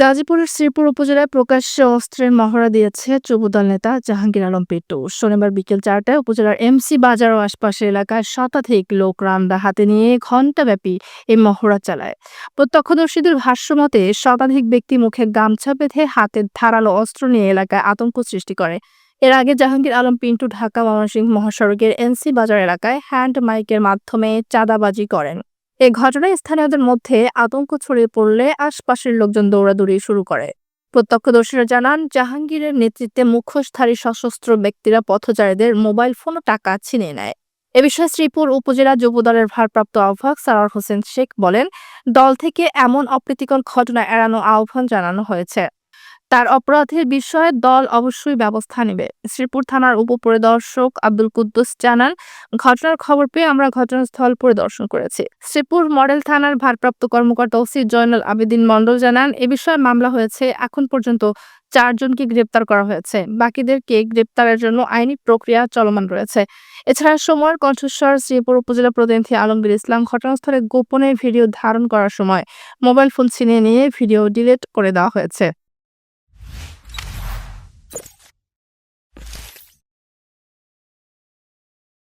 গাজীপুরের শ্রীপুর উপজেলায় প্রকাশ্যে অস্ত্রের মহড়া দিয়েছে যুবদল নেতা জাহাঙ্গীর আলম পিট্টু। শনিবার বিকেল চারটায় উপজেলার এমসি বাজার ও আশপাশের এলাকায় শতাধিক লোক রামদা হাতে নিয়ে ঘণ্টাব্যাপী এই মহড়া চালায়। প্রত্যক্ষদর্শীদের ভাষ্যমতে শতাধিক ব্যক্তি মুখে গামছা বেঁধে হাতে ধারালো অস্ত্র নিয়ে এলাকায় আতঙ্ক সৃষ্টি করে। এর আগে জাহাঙ্গীর আলম পিন্টু ঢাকা ময়মনসিংহ মহাসড়কের এনসি বাজার এলাকায় হ্যান্ড মাইকের মাধ্যমে চাঁদাবাজি করেন। এ ঘটনায় স্থানীয়দের মধ্যে আতঙ্ক ছড়িয়ে পড়লে আশপাশের লোকজন দৌড়াদৌড়ি শুরু করে। প্রত্যক্ষদর্শীরা জানান, জাহাঙ্গীরের নেতৃত্বে মুখোশধারী সশস্ত্র ব্যক্তিরা পথচারীদের মোবাইল ফোন টাকা ছিনিয়ে নেয়। এ বিষয়ে শ্রীপুর উপজেলা যুবদলের ভারপ্রাপ্ত আহ্বায়ক সারার হোসেন শেখ বলেন, দল থেকে এমন অপ্রীতিকর ঘটনা এড়ানো আহ্বান জানানো হয়েছে। তার অপরাধের বিষয়ে দল অবশ্যই ব্যবস্থা নেবে। শ্রীপুর থানার উপপরিদর্শক আব্দুল কুদ্দুস জানান, ঘটনার খবর পেয়ে আমরা ঘটনাস্থল পরিদর্শন করেছি। শ্রীপুর মডেল থানার ভারপ্রাপ্ত কর্মকর্তা ওসি জয়নুল আবেদিন মণ্ডল জানান, এ বিষয়ে মামলা হয়েছে, এখন পর্যন্ত চারজনকে গ্রেপ্তার করা হয়েছে। বাকিদেরকে গ্রেপ্তারের জন্য আইনি প্রক্রিয়া চলমান রয়েছে। এছাড়া সময়ের কণ্ঠস্বর শ্রীপুর উপজেলা প্রতিনিধি আলমগীর ইসলাম ঘটনাস্থলে গোপনে ভিডিও ধারণ করার সময় মোবাইল ফোন ছিনিয়ে নিয়ে ভিডিও ডিলিট করে দেওয়া হয়েছে।